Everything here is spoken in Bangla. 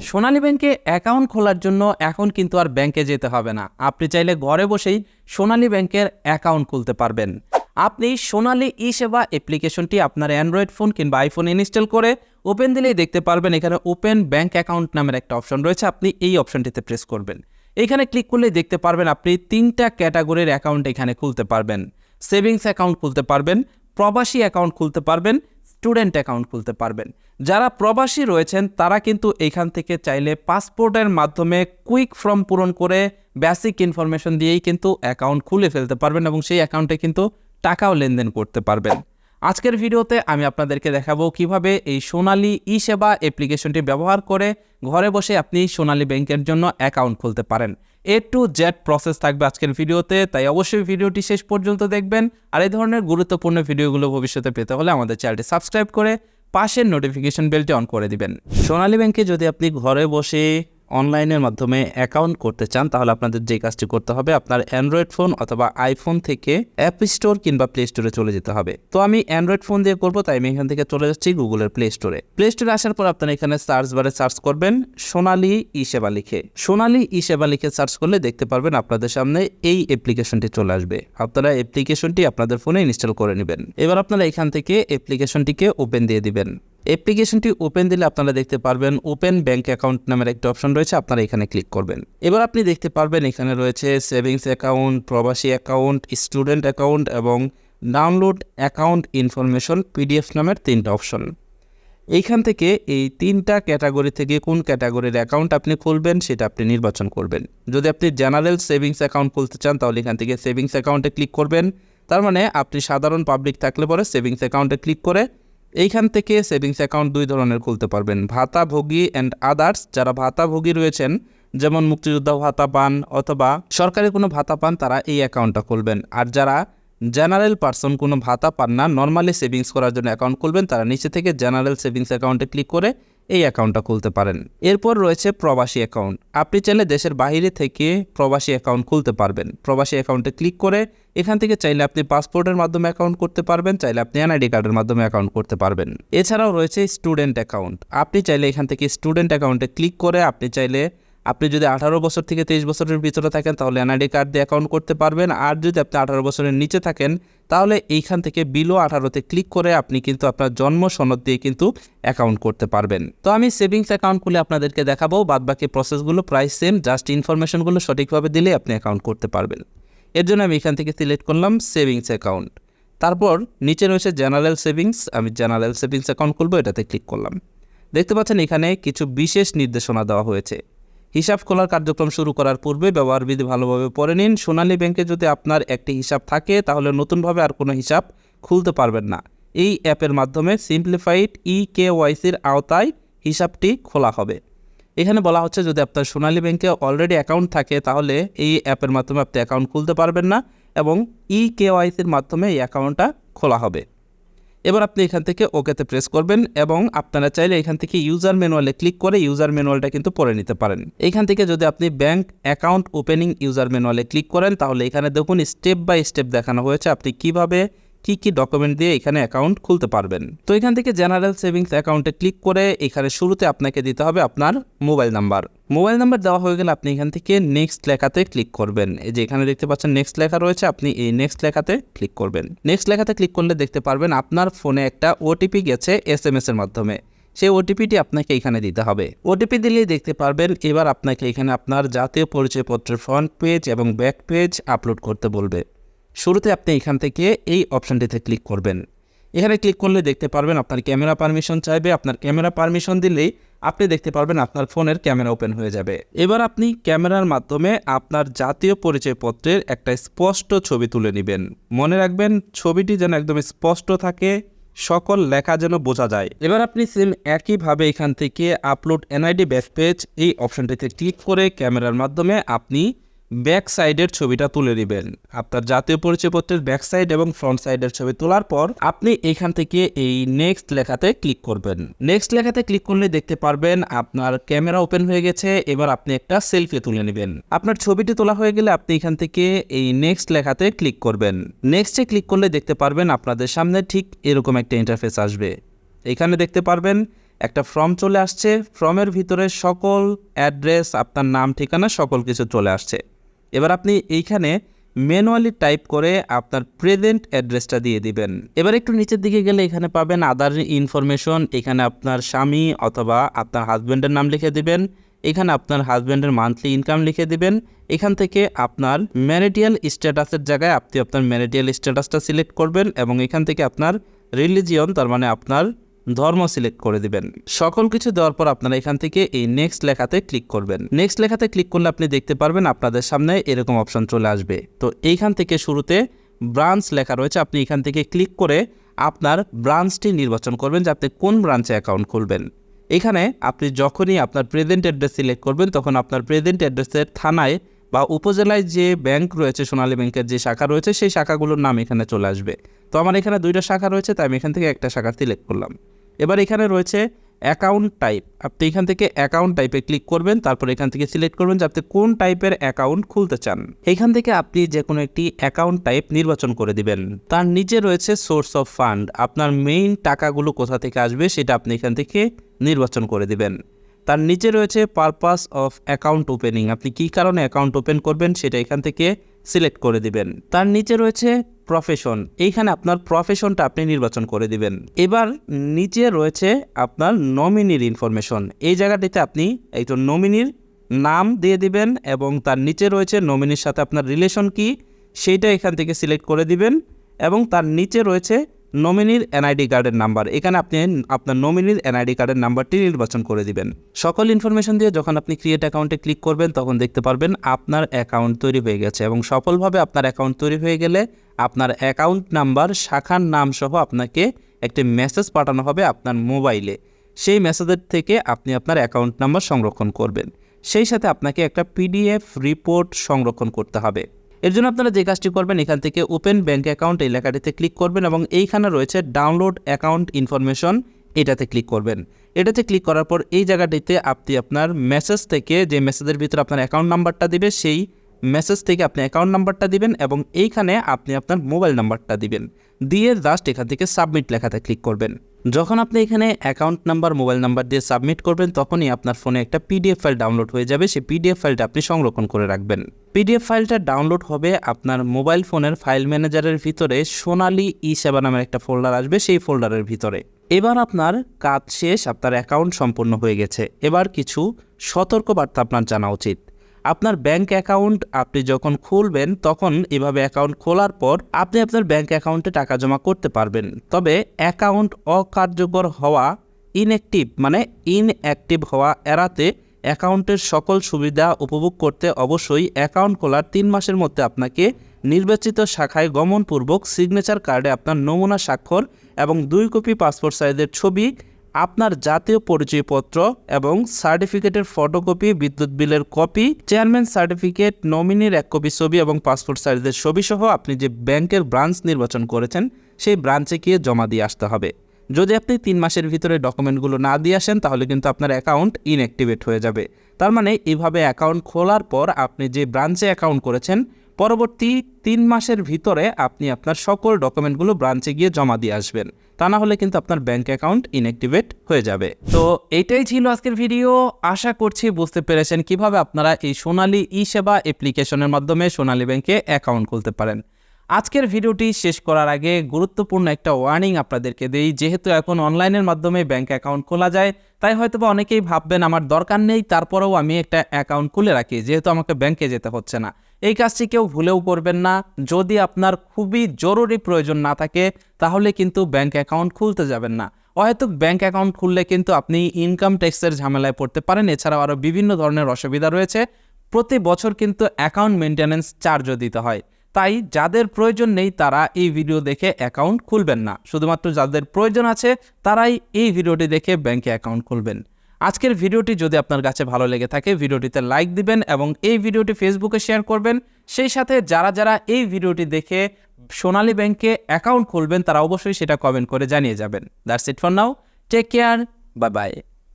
সোনালী ব্যাংকে অ্যাকাউন্ট খোলার জন্য এখন কিন্তু আর ব্যাংকে যেতে হবে না। আপনি চাইলে ঘরে বসেই সোনালী ব্যাংকের অ্যাকাউন্ট খুলতে পারবেন। আপনি সোনালী ই সেবা অ্যাপ্লিকেশনটি আপনার অ্যান্ড্রয়েড ফোন কিংবা আইফোন ইনস্টল করে ওপেন দিলেই দেখতে পারবেন এখানে ওপেন ব্যাংক অ্যাকাউন্ট নামের একটা অপশন রয়েছে। আপনি এই অপশনটিতে প্রেস করবেন। এখানে ক্লিক করলেই দেখতে পারবেন আপনি তিনটা ক্যাটাগরির অ্যাকাউন্ট এখানে খুলতে পারবেন। সেভিংস অ্যাকাউন্ট খুলতে পারবেন, প্রবাসী অ্যাকাউন্ট খুলতে পারবেন স্টুডেন্ট অ্যাকাউন্ট খুলতে পারবেন। যারা প্রবাসী রয়েছেন, তারা কিন্তু এইখান থেকে চাইলে পাসপোর্টের মাধ্যমে কুইক ফর্ম পূরণ করে বেসিক ইনফরমেশন দিয়েই কিন্তু অ্যাকাউন্ট খুলে ফেলতে পারবেন এবং সেই অ্যাকাউন্টে কিন্তু টাকাও লেনদেন করতে পারবেন। আজকের ভিডিওতে আমি আপনাদেরকে দেখাবো কীভাবে এই সোনালি ই সেবা অ্যাপ্লিকেশনটি ব্যবহার করে ঘরে বসে আপনি সোনালী ব্যাংকের জন্য অ্যাকাউন্ট খুলতে পারেন। এ টু জেড প্রসেস থাকবে আজকের ভিডিওতে, তাই অবশ্যই ভিডিওটি শেষ পর্যন্ত দেখবেন। আর এই ধরনের গুরুত্বপূর্ণ ভিডিওগুলো ভবিষ্যতে পেতে হলে আমাদের চ্যানেলটি সাবস্ক্রাইব করে পাশের নোটিফিকেশন বেলটি অন করে দিবেন। সোনালী ব্যাংকে যদি আপনি ঘরে বসে অনলাইনের মাধ্যমে অ্যাকাউন্ট করতে চান, তাহলে আপনাদের যে কাজটি করতে হবে, আপনার অ্যান্ড্রয়েড ফোন অথবা আইফোন থেকে অ্যাপ স্টোর কিংবা প্লে স্টোরে চলে যেতে হবে। তো আমি অ্যান্ড্রয়েড ফোন দিয়ে করব, তাই আমি এখান থেকে চলে যাচ্ছি গুগলের প্লে স্টোরে। প্লে স্টোরে আসার পর আপনারা এখানে সার্চ বারে সার্চ করবেন সোনালি ই সেবা লিখে। সোনালি ই সেবা লিখে সার্চ করলে দেখতে পারবেন আপনাদের সামনে এই অ্যাপ্লিকেশনটি চলে আসবে। আপনারা অ্যাপ্লিকেশনটি আপনাদের ফোনে ইনস্টল করে নেবেন। এবার আপনারা এখান থেকে অ্যাপ্লিকেশনটিকে ওপেন দিয়ে দিবেন। অ্যাপ্লিকেশনটি ওপেন দিলে আপনারা দেখতে পারবেন ওপেন ব্যাঙ্ক অ্যাকাউন্ট নামের একটি অপশন রয়েছে, আপনারা এখানে ক্লিক করবেন। এবার আপনি দেখতে পারবেন এখানে রয়েছে সেভিংস অ্যাকাউন্ট প্রবাসী অ্যাকাউন্ট স্টুডেন্ট অ্যাকাউন্ট এবং ডাউনলোড অ্যাকাউন্ট ইনফরমেশন পিডিএফ নামের তিনটা অপশন এইখান থেকে এই তিনটা ক্যাটাগরি থেকে কোন ক্যাটাগরির অ্যাকাউন্ট আপনি খুলবেন সেটা আপনি নির্বাচন করবেন। যদি আপনি জেনারেল সেভিংস অ্যাকাউন্ট খুলতে চান, তাহলে এখান থেকে সেভিংস অ্যাকাউন্টে ক্লিক করবেন। তার মানে আপনি সাধারণ পাবলিক থাকলে পরে সেভিংস অ্যাকাউন্টে ক্লিক করে এইখান থেকে সেভিংস অ্যাকাউন্ট দুই ধরনের খুলতে পারবেন। ভাতাভোগী অ্যান্ড আদার্স যারা ভাতাভোগী রয়েছেন, যেমন মুক্তিযোদ্ধা ভাতা পান অথবা সরকারি কোনো ভাতা পান, তারা এই অ্যাকাউন্টটা খুলবেন। আর যারা জেনারেল পার্সন কোনো ভাতা পান না। নর্মালি সেভিংস করার জন্য অ্যাকাউন্ট খুলবেন। তারা নিচে থেকে জেনারেল সেভিংস অ্যাকাউন্টে ক্লিক করে এই অ্যাকাউন্টটা খুলতে পারেন। এরপর রয়েছে প্রবাসী অ্যাকাউন্ট। আপনি চাইলে দেশের বাইরে থেকে প্রবাসী অ্যাকাউন্ট খুলতে পারবেন। প্রবাসী অ্যাকাউন্টে ক্লিক করে এখান থেকে চাইলে আপনি পাসপোর্টের মাধ্যমে অ্যাকাউন্ট করতে পারবেন। চাইলে আপনি এনআইডি কার্ডের মাধ্যমে অ্যাকাউন্ট করতে পারবেন। এছাড়াও রয়েছে স্টুডেন্ট অ্যাকাউন্ট। আপনি চাইলে এখান থেকে স্টুডেন্ট অ্যাকাউন্টে ক্লিক করে আপনি চাইলে আপনি যদি আঠারো বছর থেকে তেইশ বছরের ভিতরে থাকেন, তাহলে এনআইডি কার্ড দিয়ে অ্যাকাউন্ট করতে পারবেন। আর যদি আপনি আঠারো বছরের নিচে থাকেন, তাহলে এইখান থেকে বিলো আঠারোতে ক্লিক করে আপনি কিন্তু আপনার জন্ম সনদ দিয়ে কিন্তু অ্যাকাউন্ট করতে পারবেন। তো আমি সেভিংস অ্যাকাউন্ট খুলে আপনাদেরকে দেখাবো। বাদবাকি প্রসেসগুলো প্রায় সেম জাস্ট ইনফরমেশনগুলো সঠিকভাবে দিলে আপনি অ্যাকাউন্ট করতে পারবেন। এর জন্য আমি এখান থেকে সিলেক্ট করলাম সেভিংস অ্যাকাউন্ট তারপর নিচে রয়েছে জেনারেল সেভিংস আমি জেনারেল সেভিংস অ্যাকাউন্ট খুলবো, এটাতে ক্লিক করলাম। দেখতে পাচ্ছেন এখানে কিছু বিশেষ নির্দেশনা দেওয়া হয়েছে। হিসাব খোলার কার্যক্রম শুরু করার পূর্বে ব্যবহার বিধি ভালোভাবে পড়ে নিন। সোনালী ব্যাংকে যদি আপনার একটি হিসাব থাকে, তাহলে নতুনভাবে আর কোনো হিসাব খুলতে পারবেন না। এই অ্যাপের মাধ্যমে সিম্পলিফাইড ই কে ওয়াইসির আওতায় হিসাবটি খোলা হবে। এখানে বলা হচ্ছে, যদি আপনার সোনালী ব্যাংকে অলরেডি অ্যাকাউন্ট থাকে, তাহলে এই অ্যাপের মাধ্যমে আপনি অ্যাকাউন্ট খুলতে পারবেন না এবং ই কে ওয়াইসির মাধ্যমে এই অ্যাকাউন্টটা খোলা হবে। এবার আপনি এখান থেকে ওকেতে প্রেস করবেন এবং আপনারা চাইলে এখান থেকে ইউজার ম্যানুয়ালে ক্লিক করে ইউজার ম্যানুয়ালটা কিন্তু পড়ে নিতে পারেন। এখান থেকে যদি আপনি ব্যাংক অ্যাকাউন্ট ওপেনিং ইউজার ম্যানুয়ালে ক্লিক করেন, তাহলে এখানে দেখুন স্টেপ বাই স্টেপ দেখানো হয়েছে। আপনি কীভাবে কি কি ডকুমেন্ট দিয়ে এখানে অ্যাকাউন্ট খুলতে পারবেন? তো এখান থেকে জেনারেল সেভিংস অ্যাকাউন্টে ক্লিক করে এখানে শুরুতে আপনাকে দিতে হবে আপনার মোবাইল নাম্বার মোবাইল নাম্বার দেওয়া হয়ে গেলে আপনি এখান থেকে নেক্সট লেখাতে ক্লিক করবেন। এই যে এখানে দেখতে পাচ্ছেন নেক্সট লেখা রয়েছে, আপনি এই নেক্সট লেখাতে ক্লিক করবেন। নেক্সট লেখাতে ক্লিক করলে দেখতে পারবেন আপনার ফোনে একটা ওটিপি গেছে এস এম এস এর মাধ্যমে। সেই ওটিপিটি আপনাকে এখানে দিতে হবে। ওটিপি দিলেই দেখতে পারবেন এবার আপনাকে এখানে আপনার জাতীয় পরিচয়পত্রের ফ্রন্ট পেজ এবং ব্যাক পেজ আপলোড করতে বলবে। শুরুতে আপনি এখান থেকে এই অপশানটিতে ক্লিক করবেন। এখানে ক্লিক করলে দেখতে পারবেন আপনার ক্যামেরা পারমিশন চাইবে। আপনার ক্যামেরা পারমিশন দিলেই আপনি দেখতে পারবেন আপনার ফোনের ক্যামেরা ওপেন হয়ে যাবে। এবার আপনি ক্যামেরার মাধ্যমে আপনার জাতীয় পরিচয়পত্রের একটা স্পষ্ট ছবি তুলে নেবেন। মনে রাখবেন, ছবিটি যেন একদম স্পষ্ট থাকে, সকল লেখা যেন বোঝা যায়। এবার আপনি সেম একইভাবে এখান থেকে আপলোড এনআইডি ব্যাক পেজ এই অপশনটিতে ক্লিক করে ক্যামেরার মাধ্যমে আপনি ব্যাক সাইডের ছবিটা তুলে নেবেন আপনার জাতীয় পরিচয়পত্রের ব্যাক সাইড এবং ফ্রন্ট সাইডের ছবি তোলার পর আপনি এখান থেকে এই নেক্সট লেখাতে ক্লিক করবেন। নেক্সট লেখাতে ক্লিক করলে দেখতে পারবেন আপনার ক্যামেরা ওপেন হয়ে গেছে, এবার আপনি একটা সেলফি তুলে নেবেন। আপনার ছবিটি তোলা হয়ে গেলে আপনি এখান থেকে এই নেক্সট লেখাতে ক্লিক করবেন। নেক্সটে ক্লিক করলে দেখতে পারবেন আপনাদের সামনে ঠিক এরকম একটা ইন্টারফেস আসবে। এখানে দেখতে পারবেন একটা ফর্ম চলে আসছে। ফর্মের ভিতরে সকল অ্যাড্রেস আপনার নাম, ঠিকানা, সকল কিছু চলে আসছে। এবার আপনি এইখানে ম্যানুয়ালি টাইপ করে আপনার প্রেজেন্ট অ্যাড্রেসটা দিয়ে দিবেন। এবার একটু নিচের দিকে গেলে এখানে পাবেন আদার ইনফরমেশন, এখানে আপনার স্বামী অথবা আপনার হাজব্যান্ডের নাম লিখে দিবেন, এখানে আপনার হাজব্যান্ডের মান্থলি ইনকাম লিখে দিবেন, এখান থেকে আপনার ম্যারিটিয়াল স্ট্যাটাসের জায়গায় আপনি আপনার ম্যারিটিয়াল স্ট্যাটাসটা সিলেক্ট করবেন এবং এখান থেকে আপনার রিলিজিয়ন, তার মানে আপনার ধর্ম সিলেক্ট করে দিবেন। সকল কিছু দেওয়ার পর আপনারা এখান থেকে এই নেক্সট লেখাতে ক্লিক করবেন। নেক্সট লেখাতে ক্লিক করলে আপনি দেখতে পারবেন আপনাদের সামনে এরকম অপশন চলে আসবে। তো এইখান থেকে শুরুতে ব্রাঞ্চ লেখা রয়েছে, আপনি এখান থেকে ক্লিক করে আপনার ব্রাঞ্চটি নির্বাচন করবেন যে আপনি কোন ব্রাঞ্চে অ্যাকাউন্ট খুলবেন। এখানে আপনি যখনই আপনার প্রেজেন্ট অ্যাড্রেস সিলেক্ট করবেন, তখন আপনার প্রেজেন্ট অ্যাড্রেসের থানায় বা উপজেলায় যে ব্যাংক রয়েছে, সোনালী ব্যাংকের যে শাখা রয়েছে, সেই শাখাগুলোর নাম এখানে চলে আসবে। তো আমার এখানে দুইটা শাখা রয়েছে, তাই আমি এখান থেকে একটা শাখা সিলেক্ট করলাম। এবার এখানে রয়েছে অ্যাকাউন্ট টাইপ আপনি এখান থেকে অ্যাকাউন্ট টাইপে ক্লিক করবেন, তারপর এখান থেকে সিলেক্ট করবেন যে আপনি কোন টাইপের অ্যাকাউন্ট খুলতে চান। এখান থেকে আপনি যে কোনো একটি অ্যাকাউন্ট টাইপ নির্বাচন করে দিবেন। তার নিচে রয়েছে সোর্স অফ ফান্ড আপনার মেইন টাকাগুলো কোথা থেকে আসবে, সেটা আপনি এখান থেকে নির্বাচন করে দিবেন। তার নিচে রয়েছে পারপাস অফ অ্যাকাউন্ট ওপেনিং আপনি কী কারণে অ্যাকাউন্ট ওপেন করবেন সেটা এখান থেকে সিলেক্ট করে দিবেন। তার নিচে রয়েছে প্রফেশন এইখানে আপনার প্রফেশনটা আপনি নির্বাচন করে দিবেন। এবার নিচে রয়েছে আপনার নমিনির ইনফরমেশন এই জায়গাটিতে আপনি একজন নমিনির নাম দিয়ে দিবেন এবং তার নিচে রয়েছে নমিনির সাথে আপনার রিলেশন কি সেইটা এখান থেকে সিলেক্ট করে দিবেন এবং তার নিচে রয়েছে নমিনির এনআইডি কার্ডের নাম্বার এখানে আপনি আপনার নমিনির এনআইডি কার্ডের নাম্বারটি নির্বাচন করে দিবেন। সকল ইনফরমেশন দিয়ে যখন আপনি ক্রিয়েট অ্যাকাউন্টে ক্লিক করবেন, তখন দেখতে পারবেন আপনার অ্যাকাউন্ট তৈরি হয়ে গেছে এবং সফলভাবে আপনার অ্যাকাউন্ট তৈরি হয়ে গেলে আপনার অ্যাকাউন্ট নাম্বার শাখার নাম সহ আপনাকে একটি মেসেজ পাঠানো হবে আপনার মোবাইলে সেই মেসেজের থেকে আপনি আপনার অ্যাকাউন্ট নাম্বার সংরক্ষণ করবেন। সেই সাথে আপনাকে একটা পিডিএফ রিপোর্ট সংরক্ষণ করতে হবে। এর জন্য আপনারা যে কাজটি করবেন, এখান থেকে ওপেন ব্যাঙ্ক অ্যাকাউন্ট এই লেখাটিতে ক্লিক করবেন এবং এইখানে রয়েছে ডাউনলোড অ্যাকাউন্ট ইনফরমেশন এটাতে ক্লিক করবেন। এটাতে ক্লিক করার পর এই জায়গাটিতে আপনি আপনার মেসেজ থেকে যে মেসেজের ভিতরে আপনার অ্যাকাউন্ট নাম্বারটা দিবে, সেই মেসেজ থেকে আপনি অ্যাকাউন্ট নাম্বারটা দিবেন এবং এইখানে আপনি আপনার মোবাইল নাম্বারটা দিবেন। দিয়ে জাস্ট এখান থেকে সাবমিট লেখাতে ক্লিক করবেন। যখন আপনি এখানে অ্যাকাউন্ট নাম্বার মোবাইল নাম্বার দিয়ে সাবমিট করবেন, তখনই আপনার ফোনে একটা পিডিএফ ফাইল ডাউনলোড হয়ে যাবে। সেই পিডিএফ ফাইলটা আপনি সংরক্ষণ করে রাখবেন। পিডিএফ ফাইলটা ডাউনলোড হবে আপনার মোবাইল ফোনের ফাইল ম্যানেজারের ভিতরে, সোনালি ই সেবা নামের একটা ফোল্ডার আসবে সেই ফোল্ডারের ভিতরে। এবার আপনার কাজ শেষ, আপনার অ্যাকাউন্ট সম্পূর্ণ হয়ে গেছে। এবার কিছু সতর্কবার্তা আপনার জানা উচিত। আপনার ব্যাংক অ্যাকাউন্ট আপনি যখন খুলবেন, তখন এভাবে অ্যাকাউন্ট খোলার পর আপনি আপনার ব্যাংক অ্যাকাউন্টে টাকা জমা করতে পারবেন। তবে অ্যাকাউন্ট অকার্যকর হওয়া ইনঅ্যাক্টিভ মানে ইনঅ্যাক্টিভ হওয়া এড়াতে অ্যাকাউন্টের সকল সুবিধা উপভোগ করতে অবশ্যই অ্যাকাউন্ট খোলার তিন মাসের মধ্যে আপনাকে নির্বাচিত শাখায় গমনপূর্বক সিগনেচার কার্ডে আপনার নমুনা স্বাক্ষর এবং দুই কপি পাসপোর্ট সাইজের ছবি আপনার জাতীয় পরিচয়পত্র এবং সার্টিফিকেটের ফটোকপি, বিদ্যুৎ বিলের কপি, চেয়ারম্যান সার্টিফিকেট, নমিনির এক কপি ছবি এবং পাসপোর্ট সাইজের ছবি সহ আপনি যে ব্যাংকের ব্রাঞ্চ নির্বাচন করেছেন, সেই ব্রাঞ্চে গিয়ে জমা দিয়ে আসতে হবে। যদি আপনি তিন মাসের ভিতরে ডকুমেন্টগুলো না দিয়ে আসেন, তাহলে কিন্তু আপনার অ্যাকাউন্ট ইনঅ্যাক্টিভেট হয়ে যাবে। তার মানে এভাবে অ্যাকাউন্ট খোলার পর আপনি যে ব্রাঞ্চে অ্যাকাউন্ট করেছেন পরবর্তী তিন মাসের ভিতরে আপনি আপনার সকল ডকুমেন্টগুলো ব্রাঞ্চে গিয়ে জমা দিয়ে আসবেন। তা না হলে কিন্তু আপনার ব্যাঙ্ক অ্যাকাউন্ট ইনঅ্যাক্টিভেট হয়ে যাবে। তো এটাই ছিল আজকের ভিডিও। আশা করছি বুঝতে পেরেছেন কীভাবে আপনারা এই সোনালি ই সেবা অ্যাপ্লিকেশনের মাধ্যমে সোনালী ব্যাংকে অ্যাকাউন্ট খুলতে পারেন। আজকের ভিডিওটি শেষ করার আগে গুরুত্বপূর্ণ একটা ওয়ার্নিং আপনাদেরকে দেই। যেহেতু এখন অনলাইনের মাধ্যমে ব্যাঙ্ক অ্যাকাউন্ট খোলা যায়, তাই হয়তো বা অনেকেই ভাববেন, আমার দরকার নেই, তারপরেও আমি একটা অ্যাকাউন্ট খুলে রাখি, যেহেতু আমাকে ব্যাংকে যেতে হচ্ছে না। এই কাজটি কেউ ভুলেও করবেন না। যদি আপনার খুবই জরুরি প্রয়োজন না থাকে, তাহলে কিন্তু ব্যাংক অ্যাকাউন্ট খুলতে যাবেন না। হয়তো ব্যাংক অ্যাকাউন্ট খুললে কিন্তু আপনি ইনকাম ট্যাক্সের ঝামেলায় পড়তে পারেন। এছাড়াও আরও বিভিন্ন ধরনের অসুবিধা রয়েছে। প্রতি বছর কিন্তু অ্যাকাউন্ট মেনটেন্যান্স চার্জও দিতে হয়। তাই যাদের প্রয়োজন নেই, তারা এই ভিডিও দেখে অ্যাকাউন্ট খুলবেন না। শুধুমাত্র যাদের প্রয়োজন আছে, তারাই এই ভিডিওটি দেখে ব্যাংকে অ্যাকাউন্ট খুলবেন। আজকের ভিডিওটি যদি আপনার কাছে ভালো লেগে থাকে, ভিডিওটিতে লাইক দিবেন এবং এই ভিডিওটি ফেসবুকে শেয়ার করবেন। সেই সাথে যারা যারা এই ভিডিওটি দেখে সোনালী ব্যাংকে অ্যাকাউন্ট খুলবেন, তারা অবশ্যই সেটা কমেন্ট করে জানিয়ে যাবেন। That's it for now take care bye bye